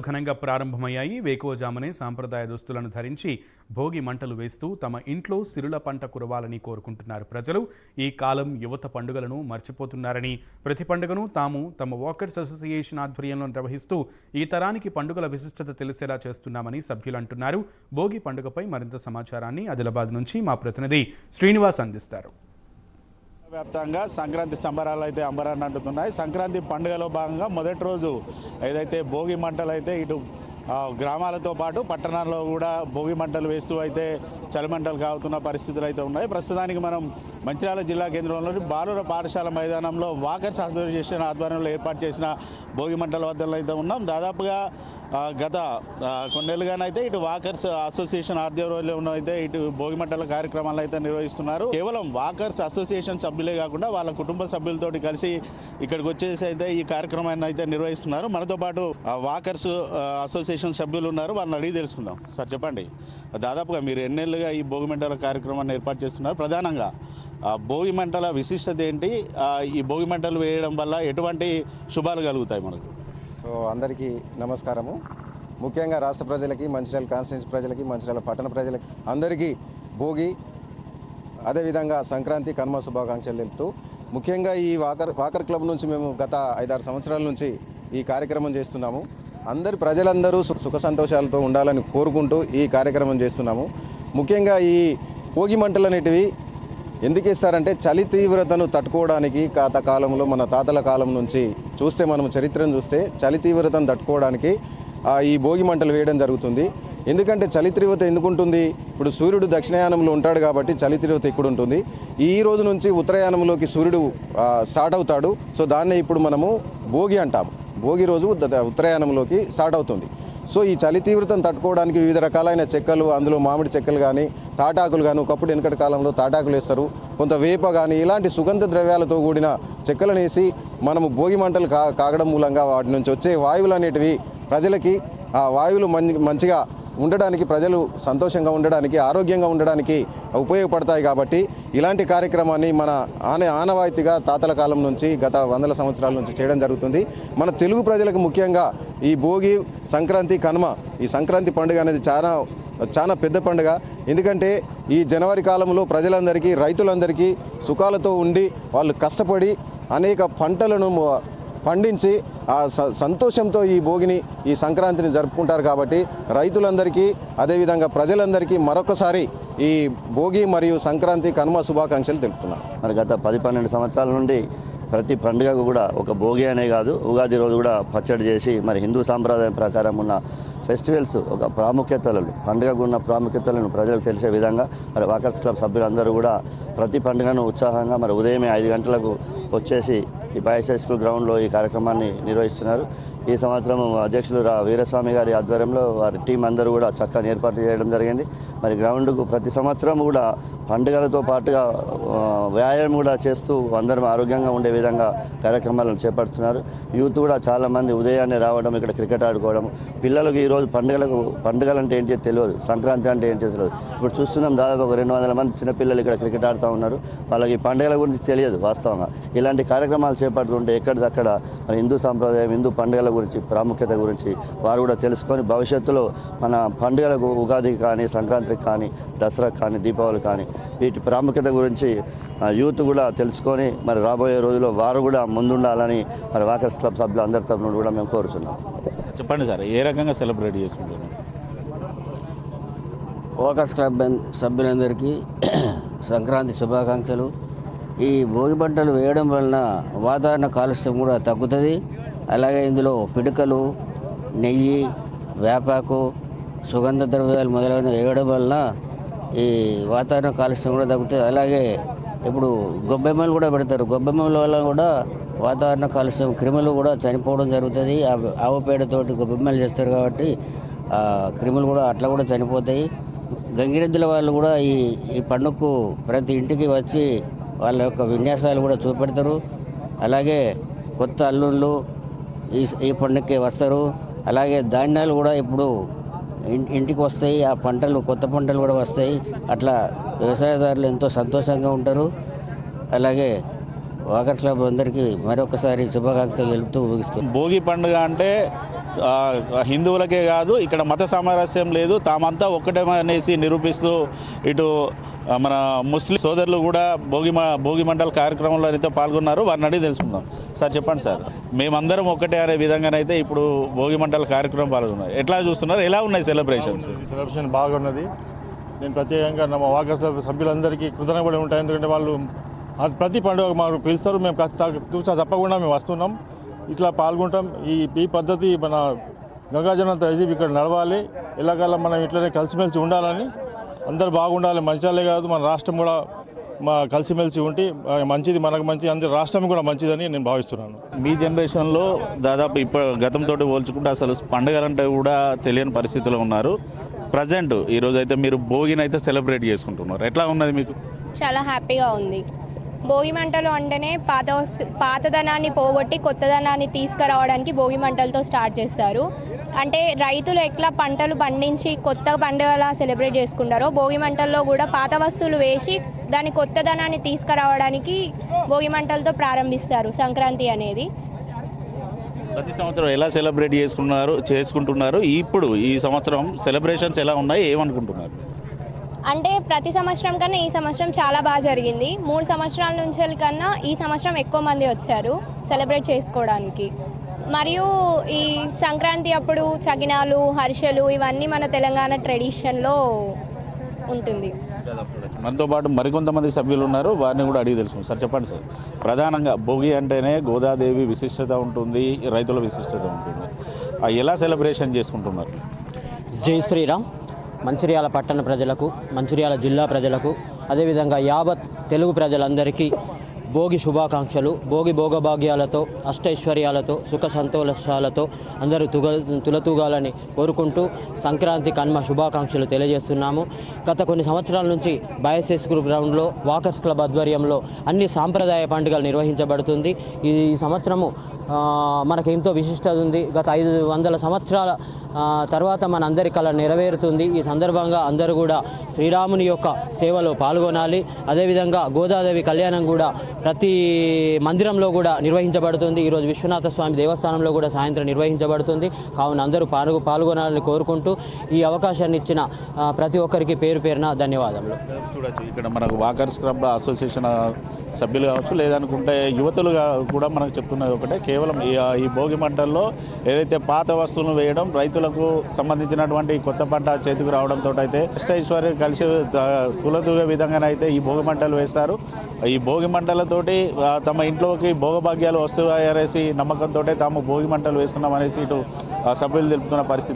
ఘనంగా ప్రారంభమయ్యాయి. వేకువజామునే సాంప్రదాయ దుస్తులను ధరించి భోగి మంటలు వేస్తూ తమ ఇంట్లో సిరుల పంట కురవాలని కోరుకుంటున్నారు ప్రజలు. ఈ కాలం యువత పండుగలను మర్చిపోతున్నారని ప్రతి పండుగను తాము తమ వాకర్స్ అసోసియేషన్ ఆధ్వర్యంలో నిర్వహిస్తూ ఈ తరానికి పండుగల విశిష్టత తెలిసేలా చేస్తున్నామని సభ్యులు అంటున్నారు. భోగి పండుగపై మరింత సమాచారాన్ని ఆదిలాబాద్ నుంచి మా ప్రతినిధి శ్రీనివాస్ అందిస్తారు. వ్యాప్తంగా సంక్రాంతి సంబరాలు అయితే అంబరాన్ని అంటున్నాయి సంక్రాంతి పండుగలో భాగంగా మొదటి రోజు ఏదైతే భోగి మంటలు అయితే ఇటు గ్రామాలతో పాటు పట్టణాల్లో కూడా భోగి మంటలు వేస్తూ అయితే చలిమంటలు కావుతున్న పరిస్థితులు అయితే ఉన్నాయి. ప్రస్తుతానికి మనం మంచిర్యాల జిల్లా కేంద్రంలోని బాలుర పాఠశాల మైదానంలో వాకర్స్ అసోసియేషన్ ఆధ్వర్యంలో ఏర్పాటు చేసిన భోగి మంటల వద్దలో అయితే ఉన్నాం. దాదాపుగా గత కొన్నేళ్ళుగానైతే ఇటు వాకర్స్ అసోసియేషన్ ఆధ్వర్యంలో అయితే ఇటు భోగి మంటల కార్యక్రమాలు అయితే నిర్వహిస్తున్నారు. కేవలం వాకర్స్ అసోసియేషన్ సభ్యులే కాకుండా వాళ్ళ కుటుంబ సభ్యులతో కలిసి ఇక్కడికి వచ్చేసి అయితే ఈ కార్యక్రమాన్ని అయితే నిర్వహిస్తున్నారు. మనతో పాటు వాకర్స్ అసోసియేషన్ సభ్యులు ఉన్నారు. వాళ్ళని అడిగి తెలుసుకుందాం. సార్ చెప్పండి. దాదాపుగా మీరు ఎన్నేళ్ళుగా ఈ భోగి మంటల కార్యక్రమాన్ని ఏర్పాటు చేస్తున్నారు. ప్రధానంగా భోగి మంటల విశిష్టత ఏంటి? ఈ భోగి మంటలు వేయడం వల్ల ఎటువంటి శుభాలు కలుగుతాయి మనకు? సో అందరికీ నమస్కారము. ముఖ్యంగా రాష్ట్ర ప్రజలకి మంచిర్యాల కాన్స్టిట్యూన్స్ ప్రజలకి మంచిర్యాల పట్టణ ప్రజలకి అందరికీ భోగి అదేవిధంగా సంక్రాంతి కర్మ శుభాకాంక్షలు తెలుపుతూ ముఖ్యంగా ఈ వాకర్ వాకర్ క్లబ్ నుంచి మేము గత ఐదారు సంవత్సరాల నుంచి ఈ కార్యక్రమం చేస్తున్నాము. అందరి ప్రజలందరూ సు- సుఖ సంతోషాలతో ఉండాలని కోరుకుంటూ ఈ కార్యక్రమం చేస్తున్నాము. ముఖ్యంగా ఈ భోగి మంటలు అనేటివి ఎందుకు ఇస్తారంటే చలి తీవ్రతను తట్టుకోవడానికి కాత కాలంలో మన తాతల కాలం నుంచి చూస్తే మనం చరిత్రను చూస్తే చలి తీవ్రతను తట్టుకోవడానికి ఈ భోగి మంటలు వేయడం జరుగుతుంది. ఎందుకంటే చలి తీవ్రత ఎందుకు ఉంటుంది ఇప్పుడు సూర్యుడు దక్షిణయానంలో ఉంటాడు కాబట్టి చలి తీవ్రత ఇక్కడ ఉంటుంది ఈ రోజు నుంచి ఉత్తరాయణంలోకి సూర్యుడు స్టార్ట్ అవుతాడు. సో దాన్నే ఇప్పుడు మనము భోగి అంటాము. భోగి రోజు ద- స్టార్ట్ అవుతుంది. సో ఈ చలి తీవ్రతను తట్టుకోవడానికి వివిధ రకాలైన చెక్కలు అందులో మామిడి చెక్కలు కానీ తాటాకులు కానీ ఒకప్పుడు వెనకటి కాలంలో తాటాకులు వేస్తారు. కొంత వేప కానీ ఇలాంటి సుగంధ ద్రవ్యాలతో కూడిన చెక్కలను వేసి మనము భోగి మంటలు కా కాగడం మూలంగా వాటి నుంచి వచ్చే వాయువులు అనేటివి ప్రజలకి ఆ వాయువులు మంచిగా ఉండడానికి ప్రజలు సంతోషంగా ఉండడానికి ఆరోగ్యంగా ఉండడానికి ఉపయోగపడతాయి కాబట్టి ఇలాంటి కార్యక్రమాన్ని మన ఆన ఆనవాయితీగా తాతల కాలం నుంచి గత వందల సంవత్సరాల నుంచి చేయడం జరుగుతుంది. మన తెలుగు ప్రజలకు ముఖ్యంగా ఈ భోగి సంక్రాంతి కనుమ ఈ సంక్రాంతి పండుగ అనేది చాలా చాలా పెద్ద పండుగ. ఎందుకంటే ఈ జనవరి కాలంలో ప్రజలందరికీ రైతులందరికీ సుఖాలతో ఉండి వాళ్ళు కష్టపడి అనేక పంటలను పండించి ఆ స- సంతోషంతో ఈ భోగిని ఈ సంక్రాంతిని జరుపుకుంటారు కాబట్టి రైతులందరికీ అదేవిధంగా ప్రజలందరికీ మరొకసారి ఈ భోగి మరియు సంక్రాంతి కనుమ శుభాకాంక్షలు తెలుపుతున్నాను. మరి గత పది పన్నెండు సంవత్సరాల నుండి ప్రతి పండుగకు కూడా ఒక భోగి అనే కాదు ఉగాది రోజు కూడా పచ్చడి చేసి మరి హిందూ సాంప్రదాయం ప్రకారం ఉన్న ఫెస్టివల్స్ ఒక ప్రాముఖ్యతలను పండుగకు ఉన్న ప్రాముఖ్యతలను ప్రజలకు తెలిసే విధంగా మరి వాకర్స్ క్లబ్ సభ్యులందరూ కూడా ప్రతి పండుగను ఉత్సాహంగా మరి ఉదయమే ఐదు గంటలకు వచ్చేసి ఈ బాయ్స్ హై స్కూల్ గ్రౌండ్లో ఈ కార్యక్రమాన్ని నిర్వహిస్తున్నారు. ఈ సంవత్సరం అధ్యక్షులు రా వీరస్వామి గారి ఆధ్వర్యంలో వారి టీం అందరూ కూడా చక్కని ఏర్పాటు చేయడం జరిగింది. మరి గ్రౌండ్కు ప్రతి సంవత్సరం కూడా పండుగలతో పాటుగా వ్యాయామం కూడా చేస్తూ అందరం ఆరోగ్యంగా ఉండే విధంగా కార్యక్రమాలను చేపడుతున్నారు. యూత్ కూడా చాలామంది ఉదయాన్నే రావడం ఇక్కడ క్రికెట్ ఆడుకోవడం. పిల్లలకు ఈరోజు పండుగలకు పండుగలు అంటే ఏంటి తెలియదు. సంక్రాంతి అంటే ఏంటి తెలియదు. ఇప్పుడు చూస్తున్నాం దాదాపు ఒక రెండు వందల మంది చిన్నపిల్లలు ఇక్కడ క్రికెట్ ఆడుతూ ఉన్నారు. వాళ్ళకి ఈ పండుగల గురించి తెలియదు వాస్తవంగా. ఇలాంటి కార్యక్రమాలు చేపడుతుంటే ఎక్కడిదక్కడ మన హిందూ సాంప్రదాయం హిందూ పండుగల గురించి ప్రాముఖ్యత గురించి వారు కూడా తెలుసుకొని భవిష్యత్తులో మన పండుగలకు ఉగాదికి కానీ సంక్రాంతికి కానీ దసరాకి కానీ దీపావళి కానీ వీటి ప్రాముఖ్యత గురించి యూత్ కూడా తెలుసుకొని మరి రాబోయే రోజుల్లో వారు కూడా ముందుండాలని మరి వాకర్స్ క్లబ్ సభ్యులు అందరి తరఫున కూడా మేము కోరుచున్నాం. చెప్పండి సార్ ఏ రకంగా సెలబ్రేట్ చేసుకుంటున్నారు ఓకర్స్ క్లబ్ సభ్యులందరికీ సంక్రాంతి శుభాకాంక్షలు. ఈ భోగి పంటలు వేయడం వలన వాతావరణ కాలుష్యం కూడా తగ్గుతుంది. అలాగే ఇందులో పిడకలు నెయ్యి వేపాకు సుగంధ ద్రవ్యాలు మొదలైనవి వేయడం వలన ఈ వాతావరణ కాలుష్యం కూడా తగ్గుతుంది. అలాగే ఇప్పుడు గొబ్బెమ్మలు కూడా పెడతారు. గొబ్బెమ్మల వల్ల కూడా వాతావరణ కాలుష్యం క్రిములు కూడా చనిపోవడం జరుగుతుంది. ఆవు- ఆవు పేడతోటి గొబ్బెమ్మలు చేస్తారు కాబట్టి ఆ క్రిములు కూడా అట్లా కూడా చనిపోతాయి. గంగిరెద్దుల వాళ్ళు కూడా ఈ ఈ పండుగకు ప్రతి ఇంటికి వచ్చి వాళ్ళ యొక్క విన్యాసాలు కూడా చూపెడతారు. అలాగే కొత్త అల్లుళ్ళు ఈ ఈ పండుగకి వస్తారు. అలాగే ధాన్యాలు కూడా ఇప్పుడు ఇంటికి వస్తాయి. ఆ పంటలు కొత్త పంటలు కూడా వస్తాయి. అట్లా వ్యవసాయదారులు ఎంతో సంతోషంగా ఉంటారు. అలాగే వాకర్ అందరికీ మరొకసారి శుభాకాంక్షలు తెలుపుతూ ముగిస్తూ భోగి పండుగ అంటే హిందువులకే కాదు ఇక్కడ మత సామరస్యం లేదు తామంతా ఒక్కటేమనేసి నిరూపిస్తూ ఇటు మన ముస్లిం సోదరులు కూడా భోగి భోగి మండల కార్యక్రమంలో అయితే పాల్గొన్నారు. వారిని అడిగి తెలుసుకుందాం. సార్ చెప్పండి సార్. మేమందరం ఒకటే అనే విధంగానైతే ఇప్పుడు భోగి మండల కార్యక్రమం పాల్గొన్నారు. ఎట్లా చూస్తున్నారు? ఎలా ఉన్నాయి సెలబ్రేషన్స్? సెలబ్రేషన్ బాగున్నది. నేను ప్రత్యేకంగా నా వాకర్స్ సభ్యులందరికీ కృతజ్ఞపడి ఉంటాయి ఎందుకంటే వాళ్ళు ప్రతి పండుగ మాకు పిలుస్తారు మేము చూసా తప్పకుండా మేము వస్తున్నాం. ఇట్లా పాల్గొంటాం. ఈ ఈ పద్ధతి మన గంగాజనం తహజీబ్ ఇక్కడ నడవాలి. ఎలాగల్లా మనం ఇట్లనే కలిసిమెలిసి ఉండాలని. అందరు బాగుండాలి మంచాలే కాదు. మన రాష్ట్రం కూడా మా కలిసిమెలిసి ఉండి ఆ, మంచిది మనకు మంచిది అందరి రాష్ట్రం కూడా మంచిదని నేను భావిస్తున్నాను. మీ జనరేషన్లో దాదాపు ఇప్పుడు గతంతో పోల్చుకుంటే అసలు పండుగలంటే కూడా తెలియని పరిస్థితిలో ఉన్నారు. ప్రజెంట్ ఈరోజు అయితే మీరు భోగిని అయితే సెలబ్రేట్ చేసుకుంటున్నారు. ఎట్లా ఉన్నది మీకు? చాలా హ్యాపీగా ఉంది. భోగి మంటలు అంటేనే పాత వస్తు పాతదనాన్ని పోగొట్టి కొత్తదనాన్ని తీసుకురావడానికి భోగి మంటలతో స్టార్ట్ చేస్తారు. అంటే రైతులు ఎట్లా పంటలు పండించి కొత్త పండుగలా సెలబ్రేట్ చేసుకుంటారో భోగి మంటల్లో కూడా పాత వస్తువులు వేసి దాని కొత్తదనాన్ని తీసుకురావడానికి భోగి మంటలతో ప్రారంభిస్తారు సంక్రాంతి అనేది. ప్రతి సంవత్సరం ఎలా సెలబ్రేట్ చేసుకున్నారు చేసుకుంటున్నారు? ఇప్పుడు ఈ సంవత్సరం సెలబ్రేషన్స్ ఎలా ఉన్నాయి ఏమనుకుంటున్నారు? అంటే ప్రతి సంవత్సరం కన్నా ఈ సంవత్సరం చాలా బాగా జరిగింది. మూడు సంవత్సరాల నుంచి కన్నా ఈ సంవత్సరం ఎక్కువ మంది వచ్చారు సెలబ్రేట్ చేసుకోవడానికి. మరియు ఈ సంక్రాంతి అప్పుడు చగినాలు హర్షలు ఇవన్నీ మన తెలంగాణ ట్రెడిషన్లో ఉంటుంది. మనతో పాటు మరికొంతమంది సభ్యులు ఉన్నారు. వారిని కూడా అడిగి తెలుసు సార్ చెప్పండి సార్. ప్రధానంగా భోగి అంటేనే గోదాదేవి విశిష్టత ఉంటుంది రైతుల విశిష్టత ఉంటుంది. ఆ ఎలా సెలబ్రేషన్ చేసుకుంటున్నారు? జై శ్రీరామ్. మంచిర్యాల పట్టణ ప్రజలకు మంచిర్యాల జిల్లా ప్రజలకు అదేవిధంగా యావత్ తెలుగు ప్రజలందరికీ భోగి శుభాకాంక్షలు భోగి భోగభాగ్యాలతో అష్టైశ్వర్యాలతో సుఖ సంతోషాలతో అందరూ తుగ తులతూగాలని కోరుకుంటూ సంక్రాంతి కన్మ శుభాకాంక్షలు తెలియజేస్తున్నాము. గత కొన్ని సంవత్సరాల నుంచి బయసెస్ గ్రూప్ గ్రౌండ్లో వాకర్స్ క్లబ్ ఆధ్వర్యంలో అన్ని సాంప్రదాయ పండుగలు నిర్వహించబడుతుంది. ఈ సంవత్సరము మనకు ఎంతో విశిష్టత ఉంది. గత ఐదు వందల సంవత్సరాల తర్వాత మన అందరి కళ నెరవేరుతుంది. ఈ సందర్భంగా అందరూ కూడా శ్రీరాముని యొక్క సేవలో పాల్గొనాలి. అదేవిధంగా గోదాదేవి కళ్యాణం కూడా ప్రతి మందిరంలో కూడా నిర్వహించబడుతుంది. ఈరోజు విశ్వనాథ స్వామి దేవస్థానంలో కూడా సాయంత్రం నిర్వహించబడుతుంది. కావున అందరూ పాల్గొ పాల్గొనాలని కోరుకుంటూ ఈ అవకాశాన్ని ఇచ్చిన ప్రతి ఒక్కరికి పేరు పేరున ధన్యవాదములు. చూడొచ్చు. ఇక్కడ మనకు వాకర్స్ క్లబ్ అసోసియేషన్ సభ్యులు కావచ్చు లేదనుకుంటే యువతులు కూడా మనకు చెప్తున్నది ఒకటే. కేవలం ఈ ఈ భోగి మంటల్లో ఏదైతే పాత వస్తువులను వేయడం రైతు రైతులకు సంబంధించినటువంటి కొత్త పంట చేతికి రావడంతో అయితే ఐశ్వర్యం కలిసి త- విధంగానైతే ఈ భోగి మంటలు వేస్తారు. ఈ భోగి మంటలతోటి తమ ఇంట్లోకి భోగభాగ్యాలు వస్తాయనేసి నమ్మకంతో తాము భోగి మంటలు వేస్తున్నాం అనేసి ఇటు సభ్యులు తెలుపుతున్న పరిస్థితి.